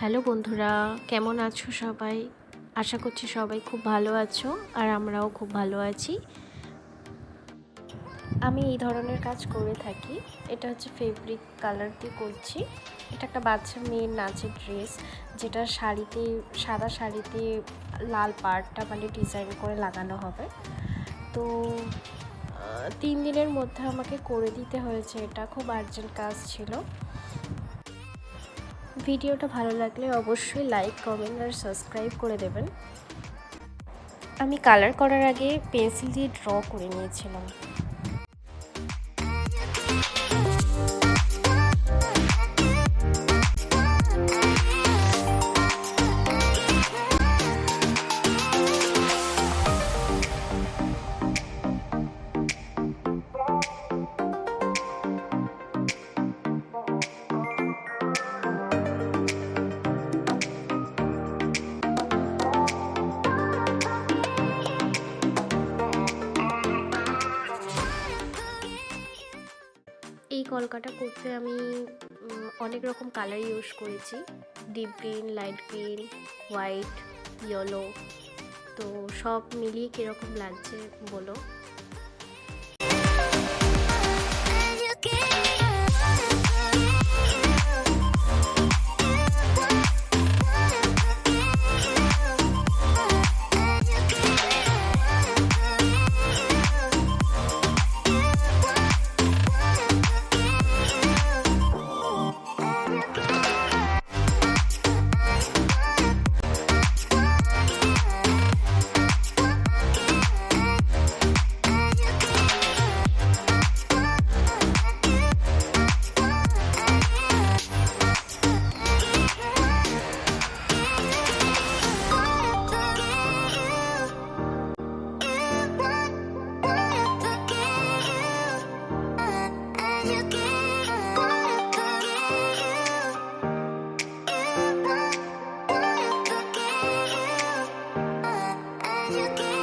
Hello বন্ধুরা, কেমন আছো সবাই? আশা করছি সবাই খুব ভালো আছো আর আমরাও খুব ভালো আছি। আমি এই ধরনের কাজ করে থাকি। এটা হচ্ছে ফেব্রিক কালার দিয়ে করছি। এটা একটা বাচ্চা মেয়ের নাচের ড্রেস যেটা শাড়িতে, সাদা শাড়িতে লাল পাড়টা মানে ডিজাইন করে লাগানো হবে। তো তিন দিনের মধ্যে আমাকে করে দিতে হয়েছে। এটা খুব আর্জেন্ট কাজ ছিল। ভিডিওটা ভালো লাগলে অবশ্যই লাইক কমেন্ট আর সাবস্ক্রাইব করে দেবেন। আমি কালার করার আগে পেন্সিল দিয়ে ড্র করে নিয়েছিলাম। এই কলকাটা করতে আমি অনেক রকম কালার ইউজ করেছি। Deep green light green white yellow তো সব মিলিয়ে কীরকম লাগছে বলো? you. get